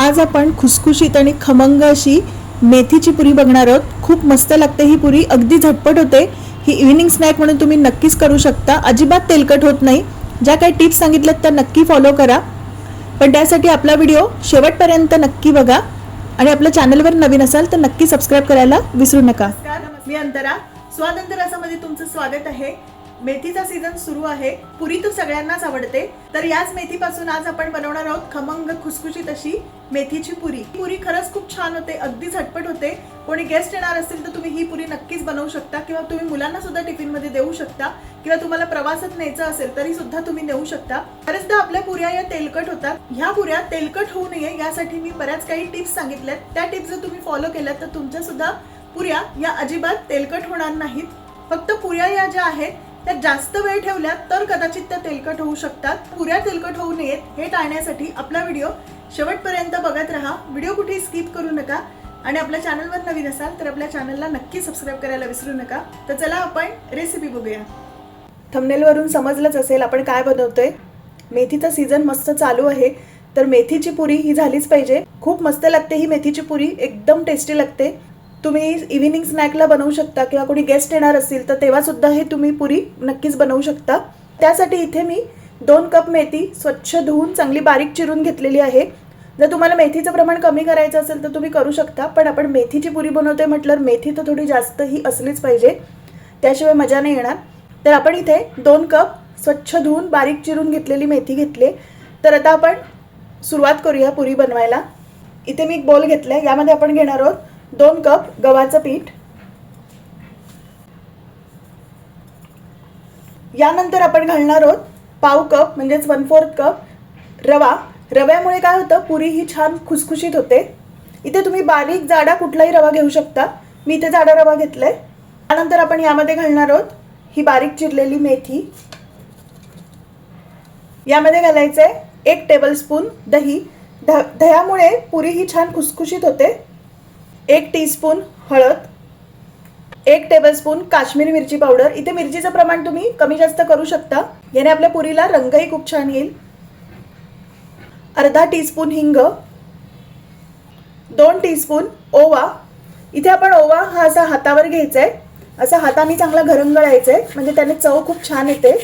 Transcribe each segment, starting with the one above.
आज आपण खुसखुशीत आणि खमंग अशी मेथीची पुरी बघणार आहोत. खूप मस्त लागते ही पुरी. अगदी झटपट होते. ही इव्हिनिंग स्नॅक म्हणून तुम्ही नक्कीच करू शकता. अजिबात तेलकट होत नाही. ज्या काही टिप्स सांगितल्यात त्या नक्की फॉलो करा. पण त्यासाठी आपला व्हिडिओ शेवटपर्यंत नक्की बघा. आणि आपल्या चॅनलवर नवीन असाल तर नक्की सबस्क्राईब करायला विसरू नका. मी अंतरा. स्वातंत्र्य रसामध्ये तुमचं स्वागत आहे. मेथीचा सीझन सुरू आहे. पुरी तर सगळ्यांनाच आवडते. तर याच मेथीपासून आज आपण बनवणार आहोत खमंग खुसखुशीत अशी मेथीची पुरी. पुरी खरंच खूप छान होते अगदी झटपट होते. कोणी गेस्ट येणार असतील तर तुम्ही ही पुरी नक्कीच बनवू शकता किंवा तुम्ही मुलांना सुद्धा टिफिनमध्ये देऊ शकता किंवा तुम्हाला प्रवासात न्यायचं असेल तरी सुद्धा तुम्ही नेऊ शकता. बरेचदा आपल्या पुऱ्या या तेलकट होतात. ह्या पुऱ्या तेलकट होऊ नये यासाठी मी बऱ्याच काही टिप्स सांगितल्यात. त्या टिप्स जर तुम्ही फॉलो केल्यात तर तुमच्या सुद्धा पुऱ्या या अजिबात तेलकट होणार नाहीत. फक्त पुऱ्या या ज्या आहेत त्या जास्त वेळ ठेवल्या तर कदाचित त्या तेलकट होऊ शकतात. पुऱ्या तेलकट होऊ नयेत हे टाळण्यासाठी आपला व्हिडिओ शेवटपर्यंत बघत राहा. व्हिडिओ कुठेही स्किप करू नका. आणि आपल्या चॅनलवर नवीन असाल तर आपल्या चॅनलला नक्की सबस्क्राईब करायला विसरू नका. तर चला आपण रेसिपी बघूया. थंबनेलवरून समजलंच असेल आपण काय बनवतोय. मेथीचा सीझन मस्त चालू आहे. तर मेथीची पुरी ही झालीच पाहिजे. खूप मस्त लागते ही मेथीची पुरी. एकदम टेस्टी लागते. तुम्ही इव्हिनिंग स्नॅकला बनवू शकता किंवा कोणी गेस्ट येणार असतील तर तेव्हासुद्धा हे तुम्ही पुरी नक्कीच बनवू शकता. त्यासाठी इथे मी दोन कप मेथी स्वच्छ धुवून चांगली बारीक चिरून घेतलेली आहे. जर तुम्हाला मेथीचं प्रमाण कमी करायचं असेल तर तुम्ही करू शकता पण आपण मेथीची पुरी बनवते म्हटल्यावर मेथी तर थोडी जास्त ही असलीच पाहिजे. त्याशिवाय मजा नाही येणार. तर आपण इथे दोन कप स्वच्छ धुवून बारीक चिरून घेतलेली मेथी घेतली तर आता आपण सुरुवात करूया पुरी बनवायला. इथे मी एक बोल घेतला आहे यामध्ये आपण घेणार आहोत दोन कप गव्हाचं पीठ. यानंतर आपण घालणार आहोत पाव कप म्हणजेच वन फोर्थ कप रवा. रव्यामुळे काय होतं? पुरी ही छान खुसखुशीत होते. इथे तुम्ही बारीक जाडा कुठलाही रवा घेऊ शकता. मी इथे जाडा रवा घेतलाय. त्यानंतर आपण यामध्ये घालणार आहोत ही बारीक चिरलेली मेथी. यामध्ये घालायचं आहे एक टेबलस्पून दही. ध दह्यामुळे पुरी ही छान खुसखुशीत होते. एक टीस्पून हळद एक टेबलस्पून काश्मीरी मिरची पावडर इथे मिरचीचं प्रमाण तुम्ही कमी जास्त करू शकता. याने आपल्या पुरीला रंगही खूप छान येईल. अर्धा टीस्पून हिंग दोन टीस्पून ओवा. इथे आपण ओवा हा असा हातावर घ्यायचा आहे असा हाताने चांगला घरंगळायचा आहे म्हणजे त्याने चव खूप छान येते.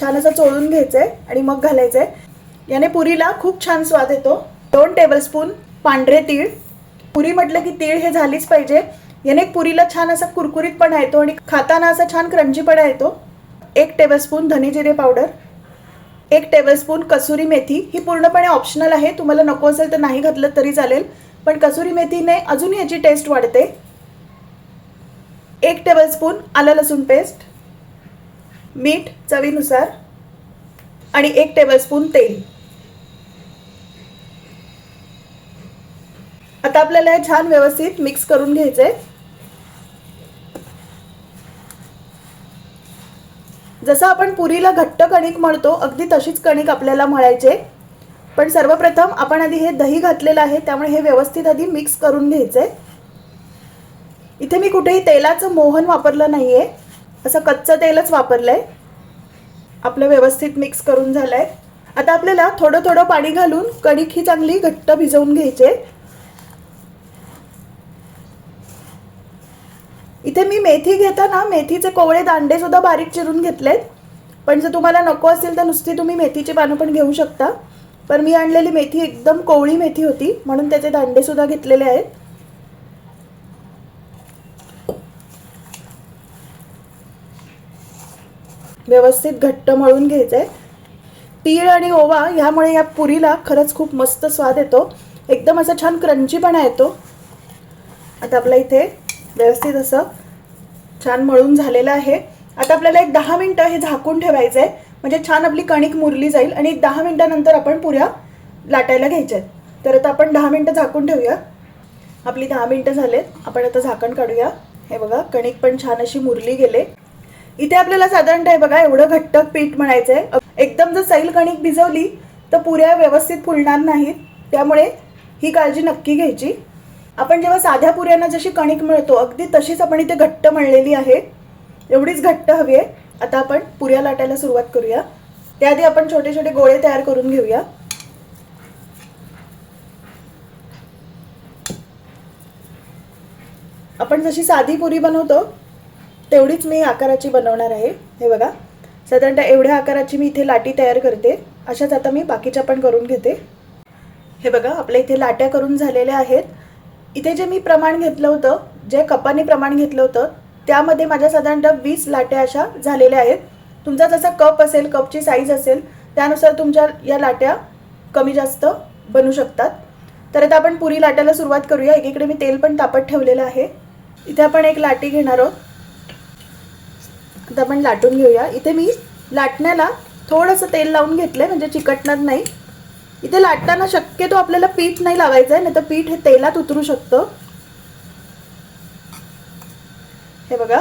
छान असं चोळून घ्यायचं आहे आणि मग घालायचं आहे याने पुरीला खूप छान स्वाद येतो. दोन टेबलस्पून पांढरे तीळ पुरी म्हटलं की तीळ हे झालीच पाहिजे. याने पुरीला छान असा कुरकुरीतपणा येतो आणि खाताना असा छान क्रंचीपणा येतो एक टेबलस्पून धने जिरे पावडर एक टेबलस्पून कसुरी मेथी. ही पूर्णपणे ऑप्शनल आहे. तुम्हाला नको असेल तर नाही घातलं तरी चालेल. पण कसुरी मेथीने अजून याची टेस्ट वाढते. एक टेबलस्पून आलं लसूण पेस्ट मीठ चवीनुसार आणि एक टेबलस्पून तेल. आता आपल्याला हे छान व्यवस्थित मिक्स करून घ्यायचंय. जसं आपण पुरीला घट्ट कणिक म्हणतो अगदी तशीच कणिक आपल्याला मळायचे. पण सर्वप्रथम आपण आधी हे दही घातलेलं आहे त्यामुळे हे व्यवस्थित आधी मिक्स करून घ्यायचंय. इथे मी कुठेही तेलाचं मोहन वापरलं नाहीये. असं कच्चं तेलच वापरलंय. आपलं व्यवस्थित मिक्स करून झालंय. आता आपल्याला थोडं थोडं पाणी घालून कणिक ही चांगली घट्ट भिजवून घ्यायचे इथे मी मेथी घेताना मेथीचे कोवळे दांडे सुद्धा बारीक चिरून घेतलेत. पण जर तुम्हाला नको असेल तर नुसती तुम्ही मेथीची पानं पण घेऊ शकता. पण मी आणलेली मेथी एकदम कोवळी मेथी होती म्हणून त्याचे दांडे सुद्धा घेतलेले आहेत. व्यवस्थित घट्ट मळून घ्यायचंय तीळ आणि ओवा ह्यामुळे या पुरीला खरंच खूप मस्त स्वाद येतो. एकदम असा छान क्रंचीपणा येतो. आता आपल्या इथे व्यवस्थित असं छान मळून झालेलं आहे. आता आपल्याला एक दहा मिनटं हे झाकून ठेवायचं आहे. म्हणजे छान आपली कणिक मुरली जाईल आणि एक दहा मिनटानंतर आपण पुऱ्या लाटायला घ्यायच्या आहेत. तर आता आपण दहा मिनटं झाकून ठेवूया. आपली दहा मिनटं झालेत. आपण आता झाकण काढूया. हे बघा कणिक पण छान अशी मुरली गेले. इथे आपल्याला साधारणतः हे बघा एवढं घट्ट पीठ म्हणायचं आहे एकदम जर सैल कणिक भिजवली तर पुऱ्या व्यवस्थित फुलणार नाहीत. त्यामुळे ही काळजी नक्की घ्यायची. आपण जेव्हा साध्या पुऱ्यांना जशी कणिक मिळतो अगदी तशीच आपण इथे घट्ट मळलेली आहे. एवढीच घट्ट हवी आहे. आता आपण पुऱ्या लाटायला सुरुवात करूया. त्याआधी आपण छोटे छोटे गोळे तयार करून घेऊया. आपण जशी साधी पुरी बनवतो तेवढीच मी आकाराची बनवणार आहे. हे बघा. साधारणतः एवढ्या आकाराची मी इथे लाटी तयार करते. अशाच आता मी बाकीच्या पण करून घेते. हे बघा आपल्या इथे लाट्या करून झालेल्या आहेत. इथे जे मी प्रमाण घेतलं होतं जे कपाने प्रमाण घेतलं होतं त्यामध्ये माझ्या साधारणतः वीस लाट्या अशा झालेल्या आहेत. तुमचा जसा कप असेल कपची साईज असेल त्यानुसार तुमच्या या लाट्या कमी जास्त बनू शकतात. तर आता आपण पुरी लाट्याला सुरुवात करूया. एकीकडे मी तेल पण तापत ठेवलेलं आहे. इथे आपण एक लाटी घेणार आहोत. आता आपण लाटून घेऊया. इथे मी लाटण्याला थोडंसं तेल लावून घेतलंय म्हणजे चिकटणार नाही. इथे लाटताना शक्यतो आपल्याला पीठ नाही लावायचं आहे नाही तर पीठ हे तेलात उतरू शकतं. हे बघा.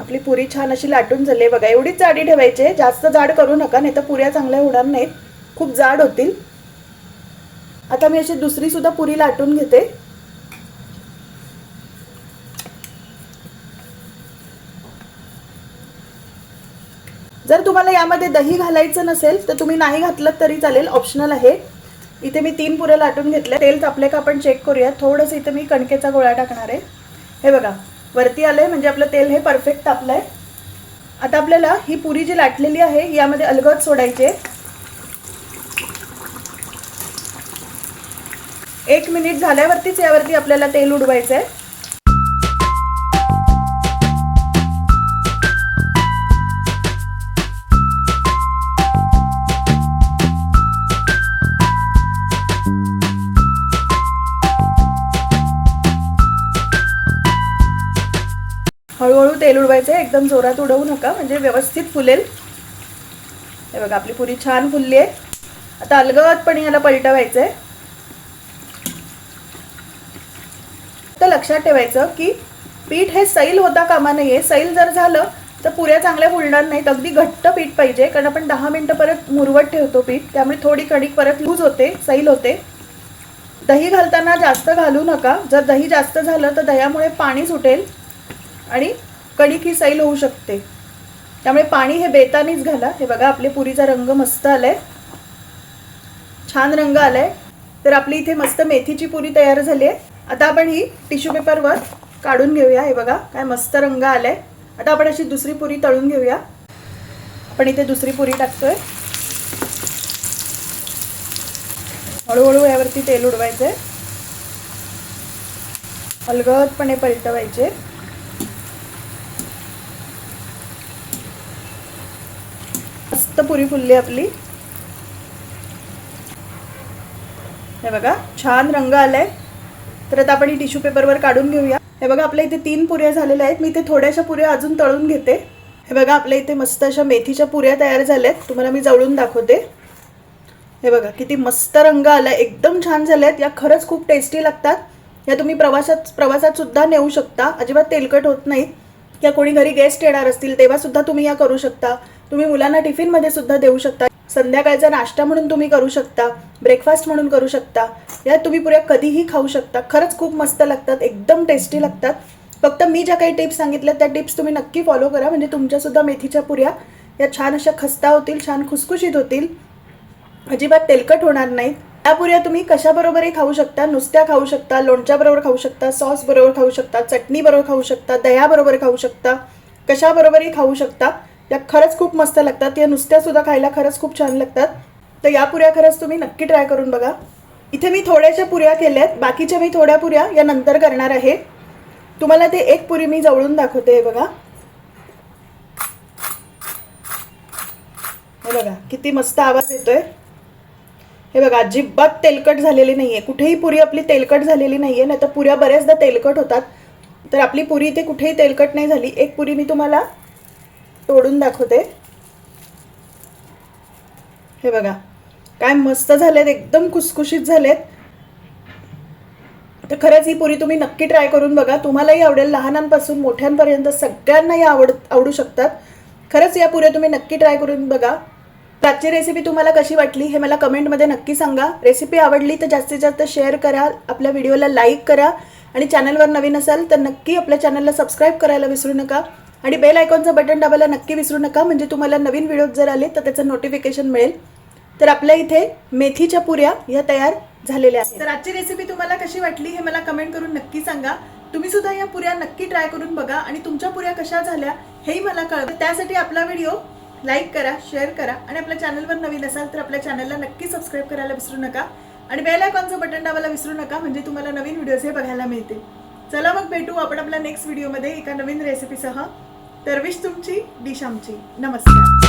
आपली पुरी छान अशी लाटून झाली बघा. एवढीच जाडी ठेवायची आहे. जास्त जाड करू नका नाही तर पुऱ्या चांगल्या होणार नाहीत. खूप जाड होतील. आता मी अशी दुसरी सुद्धा पुरी लाटून घेते जर तुम्हाला यामध्ये दही घालायचं नसेल तर तुम्ही नाही घातलं तरी चालेल. ऑप्शनल आहे. इथे मी तीन पुऱ्या लाटून घेतल्या. तेल तापले का आपण चेक करूया थोडंसं इथे मी कणकेचा गोळा टाकणार आहे. हे बघा वरती आलंय म्हणजे आपलं तेल हे परफेक्ट तापलंय. आता आपल्याला ही पुरी जी लाटलेली आहे यामध्ये अलगद सोडायचे. एक मिनिट झाल्यावरतीच यावरती आपल्याला तेल उडवायचं आहे तेल उडवायचं आहे. एकदम जोरात उडवू नका. म्हणजे व्यवस्थित फुलेल. हे बघा आपली पुरी छान फुलली आहे. आता अलगदपणे याला पलटवायचं आहे तर लक्षात ठेवायचं की पीठ हे सैल होता कामा नये. सैल जर झालं तर पुऱ्या चांगल्या फुलणार नाहीत. अगदी घट्ट पीठ पाहिजे. कारण आपण दहा मिनटं परत मुरवत ठेवतो पीठ. त्यामुळे थोडी कणिक परत लूज होते सैल होते. दही घालताना जास्त घालू नका. जर दही जास्त झालं तर दह्यामुळे पाणी सुटेल. आणि कणिक ही सैल होऊ शकते. त्यामुळे पाणी हे बेतानीच घाला. हे बघा आपले पुरीचा रंग मस्त आलाय. छान रंग आलाय. तर आपली इथे मस्त मेथीची पुरी तयार झाली आहे आता आपण ही टिश्यू पेपरवर काढून घेऊया. हे बघा काय मस्त रंग आलाय. आता आपण अशी दुसरी पुरी तळून घेऊया. आपण इथे दुसरी पुरी टाकतोय. हळूहळू यावरती तेल उडवायचंय. अलगदपणे पलटवायचे. मस्त पुरी फुलली आपली. हे बघा छान रंग आलाय. तर आता आपण ही टिश्यू पेपरवर काढून घेऊया. हे बघा आपल्या इथे तीन पुऱ्या झालेल्या आहेत. मी इथे थोड्याशा पुऱ्या अजून तळून घेते. हे बघा आपल्या इथे मस्त अशा मेथीच्या पुऱ्या तयार झाल्यात. तुम्हाला मी जवळून दाखवते. हे बघा किती मस्त रंग आलाय. एकदम छान झाल्यात. या खरंच खूप टेस्टी लागतात. या तुम्ही प्रवासात प्रवासात सुद्धा नेऊ शकता. अजिबात तेलकट होत नाहीत. या कोणी घरी गेस्ट येणार असतील तेव्हा सुद्धा तुम्ही या करू शकता. तुम्ही मुलांना टिफिनमध्ये सुद्धा देऊ शकता. संध्याकाळचा नाश्ता म्हणून तुम्ही करू शकता. ब्रेकफास्ट म्हणून करू शकता. या तुम्ही पुऱ्या कधीही खाऊ शकता. खरंच खूप मस्त लागतात. एकदम टेस्टी लागतात. फक्त मी ज्या काही टिप्स सांगितल्या त्या टिप्स तुम्ही नक्की फॉलो करा. म्हणजे तुमच्यासुद्धा मेथीच्या पुऱ्या या छान अशा खस्ता होतील छान खुसखुशीत होतील. अजिबात तेलकट होणार नाहीत. त्या पुऱ्या तुम्ही कशाबरोबरही खाऊ शकता. नुसत्या खाऊ शकता लोणच्याबरोबर खाऊ शकता सॉस बरोबर खाऊ शकता चटणी बरोबर खाऊ शकता दह्याबरोबर खाऊ शकता कशाबरोबरही खाऊ शकता. त्या खरंच खूप मस्त लागतात. या नुसत्या सुद्धा खायला खरंच खूप छान लागतात. तर या पुऱ्या खरंच तुम्ही नक्की ट्राय करून बघा. इथे मी थोड्याशा पुऱ्या केल्या आहेत बाकीच्या मी थोड्या पुऱ्या या नंतर करणार आहे. तुम्हाला ते एक पुरी मी जवळून दाखवते हे बघा. हे बघा किती मस्त आवाज येतोय. हे बघा अजिबात तेलकट झालेली नाहीये. कुठेही पुरी आपली तेलकट झालेली नाहीये. नाही तर पुऱ्या बऱ्याचदा तेलकट होतात. तर आपली पुरी इथे कुठेही तेलकट नाही झाली. एक पुरी मी तुम्हाला तोडून दाखवते. हे बघा काय मस्त झालेत एकदम कुसकुशीत झालेत. तर खरंच ही पुरी तुम्ही नक्की ट्राय करून बघा. तुम्हालाही आवडेल लहानांपासून मोठ्यांपर्यंत सगळ्यांनाही आवड आवडू शकतात. खरंच या पुऱ्या तुम्ही नक्की ट्राय करून बघा. आजची रेसिपी तुम्हाला कशी वाटली हे मला कमेंटमध्ये नक्की सांगा. रेसिपी आवडली तर जास्तीत जास्त शेअर करा आपल्या व्हिडिओला लाईक करा. आणि चॅनलवर नवीन असाल तर नक्की आपल्या चॅनलला सबस्क्राईब करायला विसरू नका. आणि बेल आयकॉनचं बटन दाबायला नक्की विसरू नका. म्हणजे तुम्हाला नवीन व्हिडिओ जर आले तर त्याचं नोटिफिकेशन मिळेल. तर आपल्या इथे मेथीच्या पुऱ्या ह्या तयार झालेल्या आहेत. तर आजची रेसिपी तुम्हाला कशी वाटली हे मला कमेंट करून नक्की सांगा. तुम्ही सुद्धा या पुऱ्या नक्की ट्राय करून बघा आणि तुमच्या पुऱ्या कशा झाल्या हेही मला कळतं त्यासाठी आपला व्हिडिओ लाईक करा शेअर करा आणि आपल्या चॅनलवर नवीन असाल तर आपल्या चॅनलला नक्की सबस्क्राईब करायला विसरू नका. आणि बेल आयकॉनचं बटन दाबायला विसरू नका म्हणजे तुम्हाला नवीन व्हिडिओज हे बघायला मिळतील. चला मग भेटू आपण आपल्या नेक्स्ट व्हिडिओमध्ये एका नवीन रेसिपीसह दरवेश तुमची डिश आमची. नमस्कार.